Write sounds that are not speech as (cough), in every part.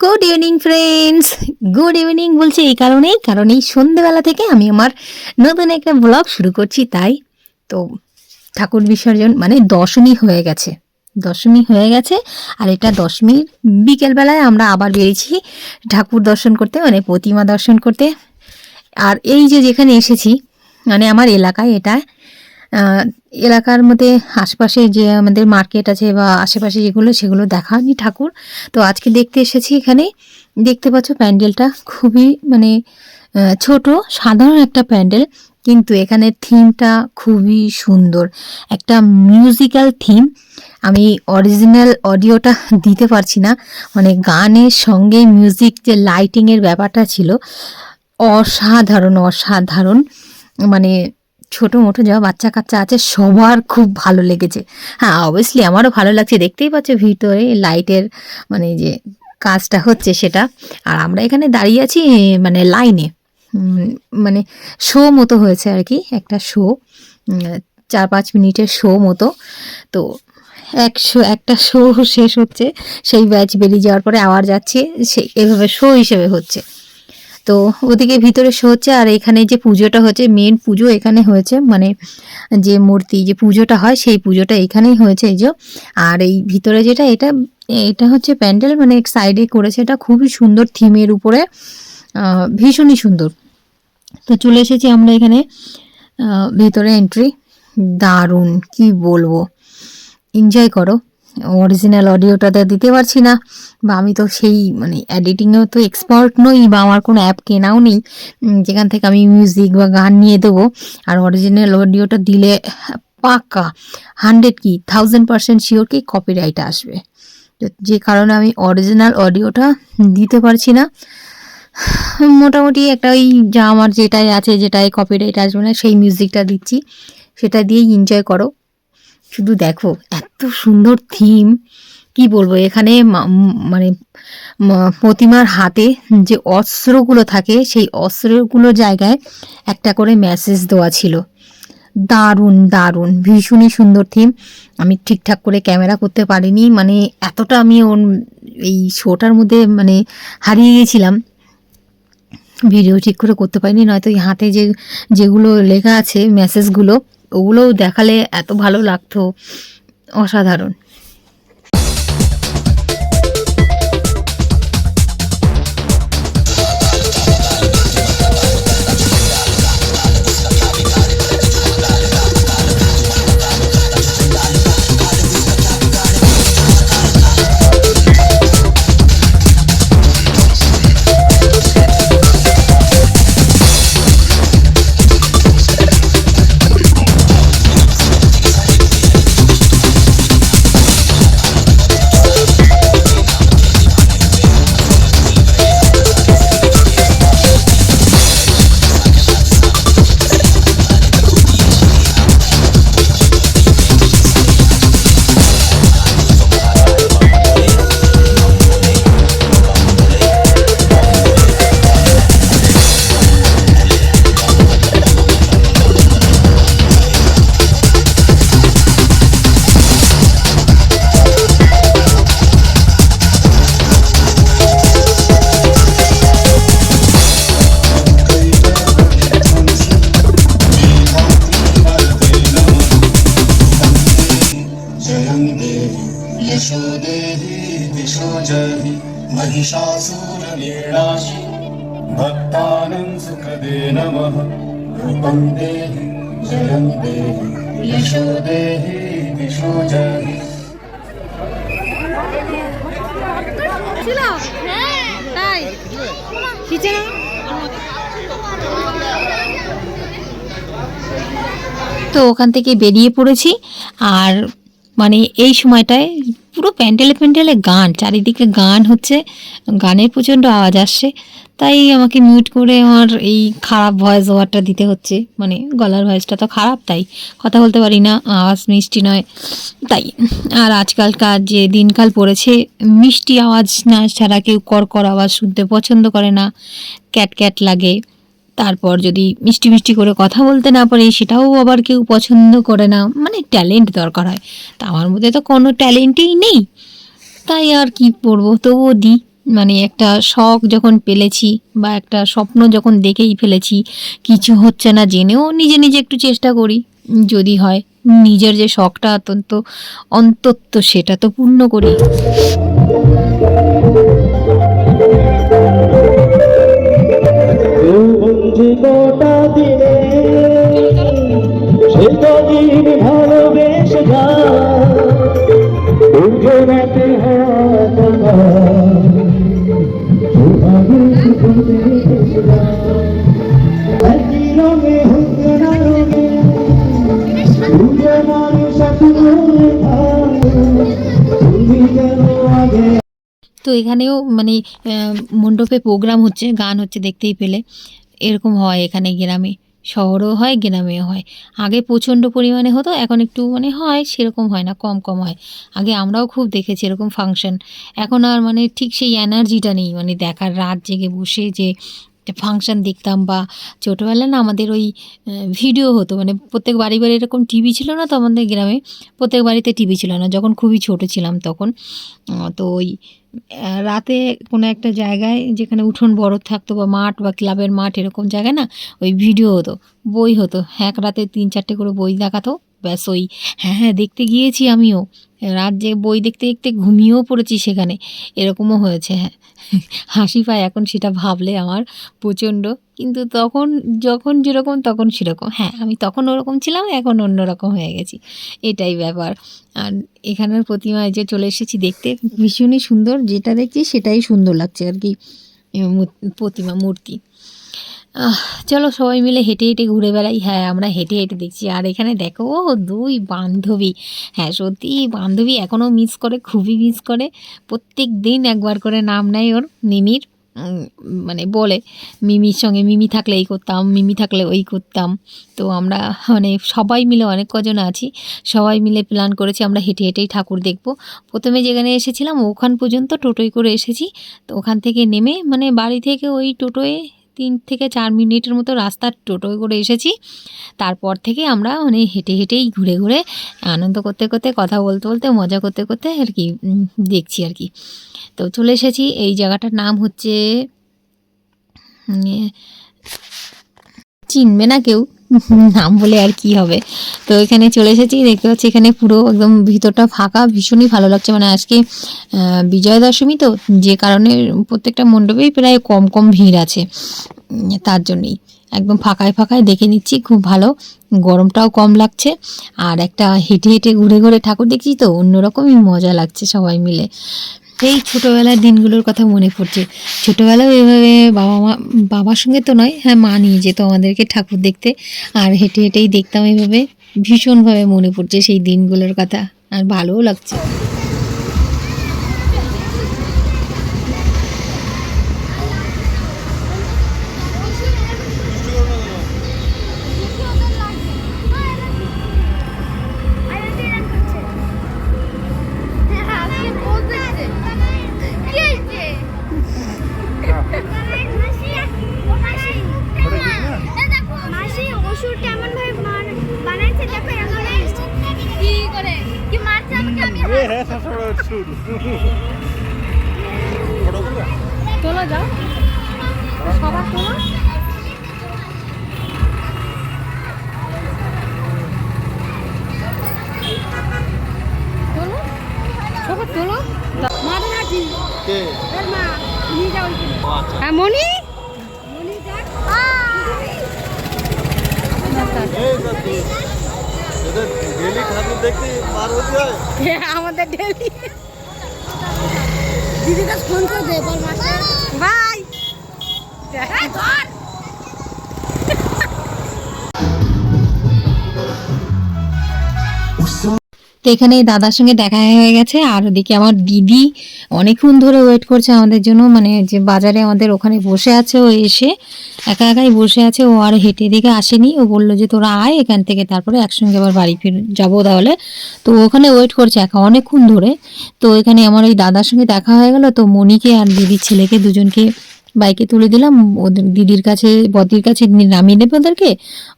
Good evening friends good evening বলছি এই কারণেই কারণ এই সন্ধ্যেবেলা থেকে আমি আমার নতুন একটা ব্লগ শুরু করছি, তাই তো ঠাকুর বিসর্জন মানে দশমী হয়ে গেছে। দশমী হয়ে গেছে, আর এটা দশমীর বিকেলবেলায় আমরা আবার বেরিয়েছি ঠাকুর দর্শন করতে মানে প্রতিমা দর্শন করতে। আর এই যে যেখানে এসেছি মানে আমার এলাকায় এটা এলাকার মধ্যে আশপাশে যে আমাদের মার্কেট আছে বা আশেপাশে যেগুলো, সেগুলো দেখানি ঠাকুর। তো আজকে দেখতে এসেছি এখানে। দেখতে পাচ্ছ প্যান্ডেলটা খুবই মানে ছোট, সাধারণ একটা প্যান্ডেল, কিন্তু এখানে থিমটা খুবই সুন্দর। একটা মিউজিক্যাল থিম আমি অরিজিনাল অডিওটা (laughs) দিতে পারছি না। মানে গানের সঙ্গে মিউজিক যে লাইটিংয়ের ব্যাপারটা ছিল, অসাধারণ অসাধারণ। মানে ছোট মোটো যা বাচ্চা কাচ্চা আছে, সবার খুব ভালো লেগেছে। হ্যাঁ অবভিয়াসলি আমারও ভালো লাগছে, দেখতেই পাচ্ছ ভিতরে লাইটের মানে যে কাজটা হচ্ছে সেটা। আর আমরা এখানে দাঁড়িয়ে আছি মানে লাইনে। মানে শো মতো হয়েছে আর কি, একটা শো চার পাঁচ মিনিটের শো মতো। তো একশো একটা শো শেষ হচ্ছে, সেই ব্যাচ বেরিয়ে যাওয়ার পরে আবার যাচ্ছে সেই এভাবে শো হিসেবে হচ্ছে। তো ওদিকে ভিতরে শো হচ্ছে, আর এখানে যে পুজোটা হচ্ছে মেন পুজো এখানে হয়েছে মানে যে মূর্তি, যে পুজোটা হয়, সেই পুজোটা এখানেই হয়েছে এই যে। আর এই ভিতরে যেটা, এটা এটা হচ্ছে প্যান্ডেল মানে সাইডে করেছে, এটা খুবই সুন্দর থিমের উপরে ভীষণই সুন্দর। তো চলে এসেছি আমরা এখানে ভিতরে এন্ট্রি দারুণ, কি বলব। এনজয় করো। অরিজিনাল অডিওটা দিতে পারছি না, বা আমি তো সেই মানে এডিটিংয়েও তো এক্সপার্ট নই, বা আমার কোনো অ্যাপ কেনাও নেই যেখান থেকে আমি মিউজিক বা গান নিয়ে দেবো। আর অরিজিনাল অডিওটা দিলে, পাক্কা হান্ড্রেড কি থাউজেন্ড পার্সেন্ট শিওর কি কপিরাইট আসবে। যে কারণে আমি অরিজিনাল অডিওটা দিতে পারছি না। মোটামুটি একটা ওই যা আমার যেটাই আছে, যেটাই কপিরাইট আসবে না, সেই মিউজিকটা দিচ্ছি। সেটা দিয়েই এনজয় করো। শুধু দেখো, এত সুন্দর থিম কি বলব? এখানে মানে প্রতিমার হাতে যে অস্ত্রগুলো থাকে, সেই অস্ত্রগুলো জায়গায় একটা করে মেসেজ দেওয়া ছিল। দারুণ দারুণ, ভীষণই সুন্দর থিম আমি ঠিকঠাক করে ক্যামেরা করতে পারিনি মানে এতটা আমি ওর, এই শোটার মধ্যে মানে হারিয়ে গিয়েছিলাম। ভিডিও ঠিক করে করতে পারিনি, নয়তো এই হাতে যে, যেগুলো লেখা আছে মেসেজগুলো ওগুলোও দেখালে এত ভালো লাগতো। অসাধারণ। তো ওখান থেকে বেরিয়ে পড়েছি। আর মানে এই সময়টায় পুরো প্যান্ডেলে প্যান্ডেলে গান, চারিদিকে গান হচ্ছে, গানের প্রচণ্ড আওয়াজ আসছে। তাই আমাকে মিউট করে আমার এই খারাপ ভয়েস ওভারটা দিতে হচ্ছে। মানে গলার ভয়েসটা তো খারাপ, তাই কথা বলতে পারি না, আওয়াজ মিষ্টি নয়। তাই, আর আজকালকার যে দিনকাল পড়েছে, মিষ্টি আওয়াজ না ছাড়া কেউ কর আওয়াজ শুনতে পছন্দ করে না। ক্যাট ক্যাট লাগে। তারপর যদি মিষ্টি মিষ্টি করে কথা বলতে না পারি, সেটাও আবার কেউ পছন্দ করে না। মানে ট্যালেন্ট দরকার হয়। তা আমার মধ্যে তো কোনো ট্যালেন্টই নেই। তাই আর কি পড়ব তবুও দিই মানে একটা শখ যখন পেলেছি বা একটা স্বপ্ন যখন দেখেই ফেলেছি, কিছু হচ্ছে না জেনেও নিজে নিজে একটু চেষ্টা করি। যদি হয়, নিজের যে শখটা অত্যন্ত, অন্তত সেটা তো পূর্ণ করি। গোটা দিনে সে কদিন ভালোবেসে আগে তো এখানেও মানে মণ্ডপে প্রোগ্রাম হচ্ছে, গান হচ্ছে দেখতেই পেলে। এরকম হয়, এখানে গ্রামে, শহরেও হয়, গ্রামেও হয়। আগে প্রচণ্ড পরিমাণে হতো, এখন একটু মানে হয়, সেরকম হয় না, কম কম হয়। আগে আমরাও খুব দেখেছি এরকম ফাংশন এখন আর মানে ঠিক সেই এনার্জিটা নেই মানে দেখার রাত জেগে বসে যে ফাংশন দেখতাম বা ছোটোবেলায় না আমাদের ওই ভিডিও হতো। মানে প্রত্যেক বাড়ি বাড়ি এরকম টিভি ছিল না তো আমাদের গ্রামে? প্রত্যেক বাড়িতে টিভি ছিল না। যখন খুবই ছোট ছিলাম তখন। তো ওই রাতে কোনো একটা জায়গায় যেখানে উঠোন বড় থাকতো বা মাঠ বা ক্লাবের মাঠ এরকম জায়গায় না, ওই ভিডিও হতো। বই হতো। এক রাতে তিন চারটে করে বই দেখাতো। ব্যাস ওই হ্যাঁ হ্যাঁ দেখতে গিয়েছি আমিও। রাত যে বই দেখতে দেখতে ঘুমিয়েও পড়েছি সেখানে। এরকমও হয়েছে হ্যাঁ। হাসি পায় এখন সেটা ভাবলে আমার প্রচণ্ড। কিন্তু তখন যখন যেরকম তখন সেরকম। হ্যাঁ আমি তখন ওরকম ছিলাম, এখন অন্যরকম হয়ে গেছি। এটাই ব্যাপার। আর এখানের প্রতিমায় যে চলে এসেছি দেখতে ভীষণই সুন্দর। যেটা দেখছি সেটাই সুন্দর লাগছে আর কি প্রতিমা, মূর্তি। চলো সবাই মিলে হেঁটে হেঁটে ঘুরে বেড়াই। হ্যাঁ আমরা হেঁটে হেঁটে দেখছি। আর এখানে দেখো, ও দুই বান্ধবী। হ্যাঁ সত্যি বান্ধবী এখনও মিস করে, খুবই মিস করে। প্রত্যেক দিন একবার করে নাম নেয় ওর, মিমির। মানে বলে, মিমির সঙ্গে, মিমি থাকলে এই করতাম, মিমি থাকলে ওই করতাম। তো আমরা মানে সবাই মিলে, অনেক কজন আছি, সবাই মিলে প্ল্যান করেছি আমরা হেঁটে হেঁটেই ঠাকুর দেখব। প্রথমে যেখানে এসেছিলাম, ওখান পর্যন্ত টোটোয় করে এসেছি। তো ওখান থেকে নেমে মানে বাড়ি থেকে ওই টোটোয় তিন থেকে চার মিনিটের মতো রাস্তার টোটো করে এসেছি। তারপর থেকে আমরা মানে হেঁটে হেঁটেই ঘুরে ঘুরে আনন্দ করতে করতে, কথা বলতে বলতে, মজা করতে করতে আর কি দেখছি আর কি। তো চলে এসেছি, এই জায়গাটার নাম হচ্ছে চিনবে না কেউ। নাম বলে আর কি হবে। তো এখানে চলে এসেছি, দেখতে পাচ্ছি এখানে পুরো একদম ভিতরটা ফাঁকা, ভীষণই ভালো লাগছে। মানে আজকে বিজয়া দশমী তো, যে কারণে প্রত্যেকটা মণ্ডপেই প্রায় কম কম ভিড় আছে। তার জন্যই। একদম ফাঁকায় ফাঁকায় দেখে নিচ্ছি, খুব ভালো। গরমটাও কম লাগছে। আর একটা হেঁটে হেঁটে ঘুরে ঘুরে ঠাকুর দেখছি তো, অন্যরকমই মজা লাগছে সবাই মিলে। এই ছোটোবেলার দিনগুলোর কথা মনে পড়ছে। ছোটোবেলাও এভাবে বাবা মা, বাবার সঙ্গে তো নয় হ্যাঁ মা নিয়ে যেত আমাদেরকে ঠাকুর দেখতে। আর হেঁটে হেঁটেই দেখতাম এভাবে ভীষণভাবে মনে পড়ছে সেই দিনগুলোর কথা। আর ভালোও লাগছে। তোলা যাও। সবার তোলা তোলো সবার তোলো মারে নাকি এর মা নিয়ে হ্যাঁ মনি মনি যাক ডেলি ঠাকুর দেখতে পার হতে হয়। আমাদের ডেলি। দিদিটা ফোন করে দে বল মাস্টার বাই। ধর। তো এখানে দাদার সঙ্গে দেখা হয়ে গেছে। আর ওদিকে আমার দিদি অনেকক্ষণ ধরে ওয়েট করছে আমাদের জন্য। মানে যে বাজারে আমাদের ওখানে বসে আছে ও এসে, একা একাই বসে আছে। ও আর হেঁটে দিকে আসেনি। ও বলল যে, তোরা আয় এখান থেকে, তারপরে একসঙ্গে আবার বাড়ি ফির যাব তাহলে। তো ওখানে ওয়েট করছে একা অনেকক্ষণ ধরে। তো এখানে আমার ওই দাদার সঙ্গে দেখা হয়ে গেল। তো মনিকে আর দিদির ছেলেকে দুজনকে বাইকে তুলে দিলাম। ওদের দিদির কাছে বদির কাছে নামিয়ে নেবে ওদেরকে।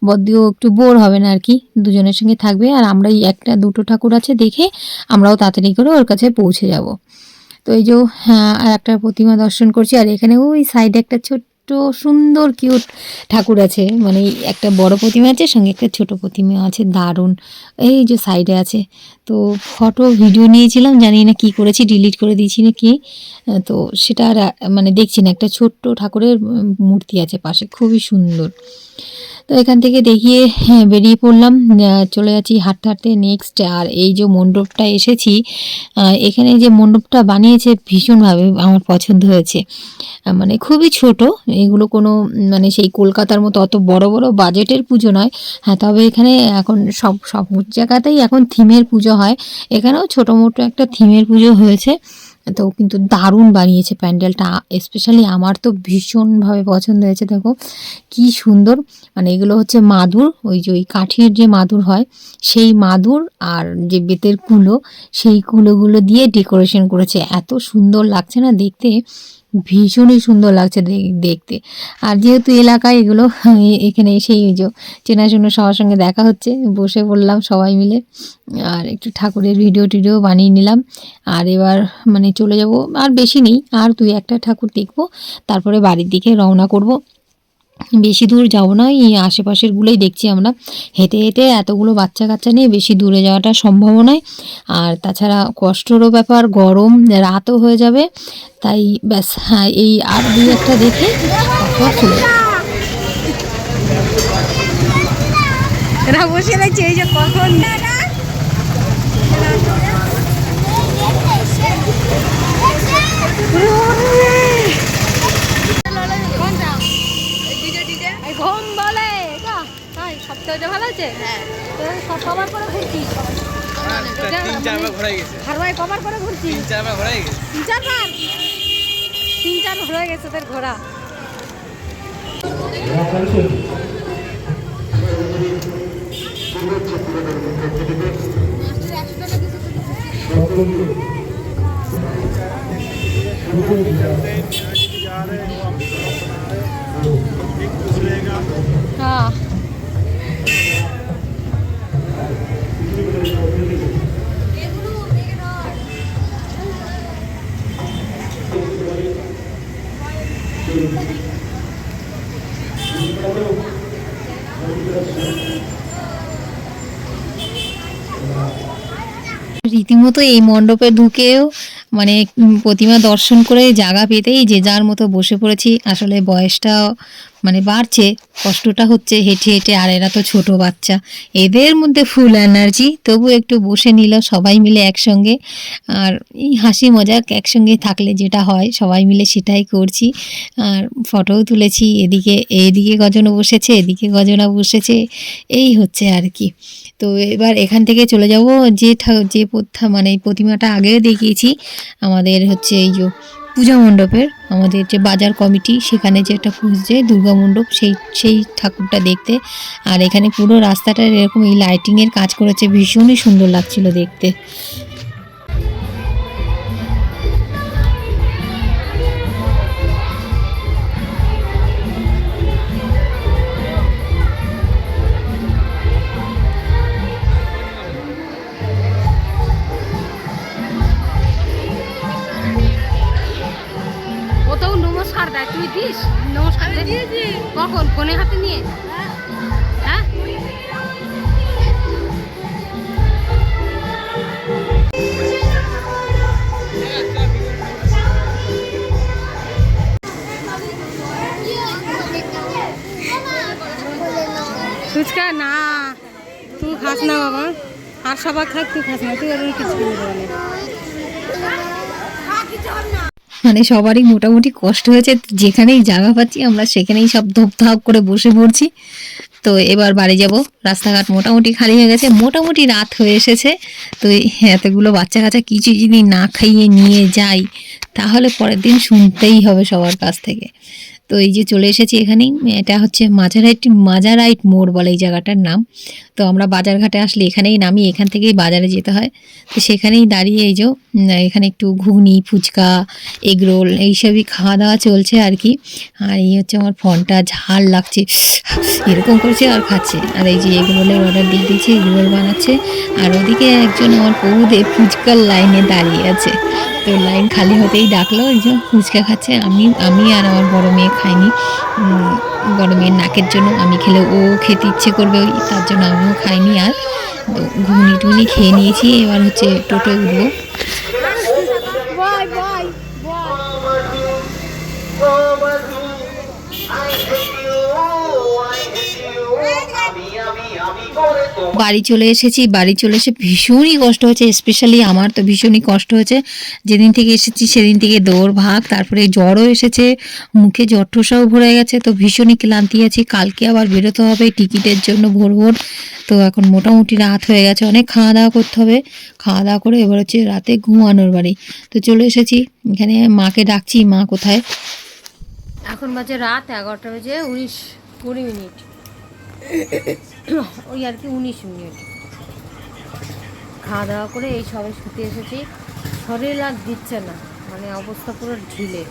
বদিও একটু বোর হবে না আর কি। দুজনের সঙ্গে থাকবে আর আমরা এই একটা দুটো ঠাকুর আছে দেখে আমরাও তাড়াতাড়ি করে ওর কাছে পৌঁছে যাব। তো এই যে হ্যাঁ, আর একটা প্রতিমা দর্শন করছি। আর এখানে ওই সাইডে একটা ছোট্ট সুন্দর কিউট ঠাকুর আছে। মানে একটা বড় প্রতিমা আছে, সঙ্গে একটা ছোট প্রতিমা আছে, দারুণ। এই যে সাইডে আছে। তো ফটো ভিডিও নিয়েছিলাম, জানি না কি করেছি ডিলিট করে দিয়েছি না কি। তো সেটা আর মানে দেখছি না, একটা ছোট্ট ঠাকুরের মূর্তি আছে পাশে, খুবই সুন্দর। তো এখান থেকে দেখিয়ে হ্যাঁ, বেরিয়ে পড়লাম। চলে যাচ্ছি হাঁটতে হাঁটতে নেক্সট আর এই যে মণ্ডপটা এসেছি এখানে যে মণ্ডপটা বানিয়েছে ভীষণভাবে আমার পছন্দ হয়েছে। মানে খুবই ছোট এগুলো কোনো মানে সেই কলকাতার মতো অত বড় বড় বাজেটের পুজো নয়। হ্যাঁ তবে এখানে এখন সব সব জায়গাতেই এখন থিমের পুজো হয়। এখানেও ছোটো মোটো একটা থিমের পুজো হয়েছে। তো কিন্তু দারুণ বানিয়েছে প্যান্ডেলটা। স্পেশালি আমার তো ভীষণভাবে পছন্দ হয়েছে, দেখো। কি সুন্দর। মানে এগুলো হচ্ছে মাদুর, ওই যে ওই কাঠের যে মাদুর হয়, সেই মাদুর আর যে বেতের কুলো, সেই কুলোগুলো দিয়ে ডেকোরেশন করেছে। এত সুন্দর লাগছে না দেখতে। ভীষণই সুন্দর লাগছে দেখতে। আর যেহেতু এলাকায় এগুলো এখানে এসেই যে চেনাশোনা সবার সঙ্গে দেখা হচ্ছে, বসে পড়লাম সবাই মিলে। আর একটু ঠাকুরের ভিডিও টিডিও বানিয়ে নিলাম। আর এবার মানে চলে যাব, আর বেশি নেই, আর দুই একটা ঠাকুর দেখব, তারপরে বাড়ির দিকে রওনা করব। বেশি দূর যাব না এই আশেপাশেরগুলোই দেখছি আমরা হেঁটে হেঁটে এতগুলো বাচ্চা কাচ্চা নিয়ে বেশি দূরে যাওয়াটা সম্ভব নয় আর তাছাড়া কষ্টেরও ব্যাপার গরম রাতও হয়ে যাবে তাই ব্যাস হ্যাঁ এই আর দুই একটা দেখে তারপর চলে বসে রয়েছে এই যে কখন এই ঘুম বলে এটা তাই সপ্তাহটা ভালো আছে হ্যাঁ সব কভার করে ঘুরছি তিন চারবার ঘোরাই গেছে। হারবাই কভার করে ঘুরছি? তিন চারবার ঘোরাই গেছে। তিন চারবার তিন চার হয়ে গেছে তোর ঘোরা হ্যাঁ। রীতিমতো এই মণ্ডপে ঢুকেও মানে প্রতিমা দর্শন করে জায়গা পেতেই যে যার মতো বসে পড়েছি, আসলে বয়সটা মানে বাড়ছে, কষ্টটা হচ্ছে, হেঁটে হেঁটে, আর এরা তো ছোট বাচ্চা। এদের মধ্যে ফুল এনার্জি তবু একটু বসে নিল, সবাই মিলে একসঙ্গে। আর এই হাসি মজাক একসঙ্গে থাকলে যেটা হয়, সবাই মিলে সেটাই করছি। আর ফটোও তুলেছি, এদিকে এদিকে গজনও বসেছে, এদিকে গজনা বসেছে, এই হচ্ছে আর কি। তো এবার এখান থেকে চলে যাব, যে যে প্রথা মানে প্রতিমাটা আগেও দেখিয়েছি, আমাদের হচ্ছে এই পূজা মণ্ডপের আমাদের যে বাজার কমিটি, সেখানে যে একটা পুজো দুর্গা মণ্ডপ, সেই সেই ঠাকুরটা দেখতে। আর এখানে পুরো রাস্তাটা এরকম এই লাইটিংয়ের কাজ করেছে, ভীষণই সুন্দর লাগছিল দেখতে। ফোনে হাতে নিয়ে? হ্যাঁ? ফুচকা? না, তুই খাস না বাবা। আর সবাই খাক, তুই খাস না, তুই আর কিছু কিনে মানে সবারই মোটামুটি কষ্ট হয়েছে। যেখানেই জায়গা পাচ্ছি, আমরা সেখানেই সব ধূপধাপ করে বসে পড়ছি। তো এবার বাড়ি যাব। রাস্তাঘাট মোটামুটি খালি হয়ে গেছে। মোটামুটি রাত হয়ে এসেছে। তো এতগুলো বাচ্চা কাচ্চা কিছু যদি না খাইয়ে নিয়ে যাই, তাহলে পরের দিন শুনতেই হবে সবার কাছ থেকে। তো এই যে চলে এসেছি এখানেই। এটা হচ্ছে মাজারাইট মাজারাইট মোড় বলে এই জায়গাটার নাম। তো আমরা বাজারঘাটে আসলে এখানেই নামি, এখান থেকেই বাজারে যেতে হয়। তো সেখানেই দাঁড়িয়ে এই যে এখানে একটু ঘুগনি, ফুচকা, এগরোল এইসবই খাওয়া দাওয়া চলছে আর কি। আর এই হচ্ছে আমার ফোনটা, ঝাল লাগছে। এরকম করছে আর খাচ্ছে। আর এই যে এগরোলের অর্ডার দিয়ে দিয়েছে, এগরোল বানাচ্ছে। আর ওদিকে একজন আমার বউদে ফুচকার লাইনে দাঁড়িয়ে আছে। তো লাইন খালি হতেই ডাকলো, এই যে ফুচকা খাচ্ছে। আমি আমি আর আমার বড় মেয়ে খাইনি। মেয়ের নাকের জন্য আমি খেলে ও খেতে ইচ্ছে করবে, ওই তার জন্য আমিও খাইনি আর। ঘুগনি টুগনি খেয়ে নিয়েছি, এবার হচ্ছে টোটোয় উঠবো। বাড়ি চলে এসেছি, বাড়ি চলে এসে ভীষণই কষ্ট হয়েছে স্পেশালি আমার তো ভীষণই কষ্ট হয়েছে যেদিন থেকে এসেছি সেদিন থেকে দৌড় ভাগ, তারপরে জ্বরও এসেছে, মুখে জ্বর ঠোসাও ভরে গেছে, তো ভীষণই ক্লান্তি আছি। কালকে আবার বেরোতে হবে, টিকিটের জন্য ভোর ভোর, তো এখন মোটামুটি রাত হয়ে গেছে, অনেক খাওয়া দাওয়া করতে হবে। খাওয়া দাওয়া করে এবার হচ্ছে রাতে ঘুমানোর বাড়ি। তো চলে এসেছি, এখানে মাকে ডাকছি, মা কোথায়? এখন বাজে রাত এগারোটা বেজে উনিশ কুড়ি মিনিট। ওই আর কি উনিশ মিনিট। খাওয়া দাওয়া করে এই সবে শুতে এসেছি। শরীর আর দিচ্ছে না মানে অবস্থা পুরো ঢিলে।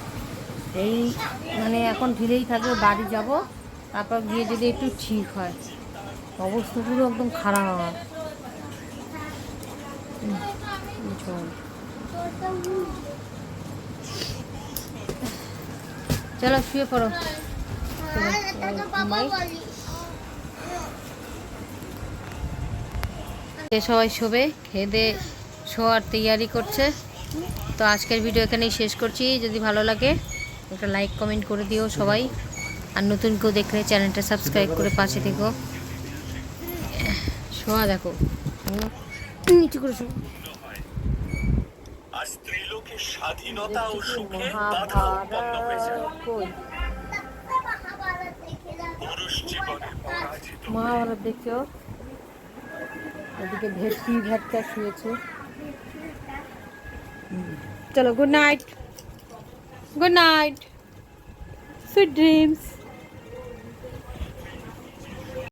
এই মানে এখন ঢিলেই থাকবে বাড়ি যাব তারপর গিয়ে যদি একটু ঠিক হয়। অবস্থা পুরো একদম খারাপ আমার। চল। চলো শুয়ে পড়ো। সবাই শোবে খেয়ে দিয়ে শোয়ার তৈয়ারি করছে। তো আজকের ভিডিও এখানেই শেষ করছি। যদি ভালো লাগে একটা লাইক কমেন্ট করে দিও সবাই। আর নতুন কেউ দেখলে চ্যানেলটা সাবস্ক্রাইব করে পাশে থেকো। শোয়া দেখো। নিচু করে শো স্বাধীনতা ও সুখে বাধা উৎপন্ন মহাভারত দেখছ ওদিকে ভেটকি ভেটকা শুয়েছে চলো good night good night sweet dreams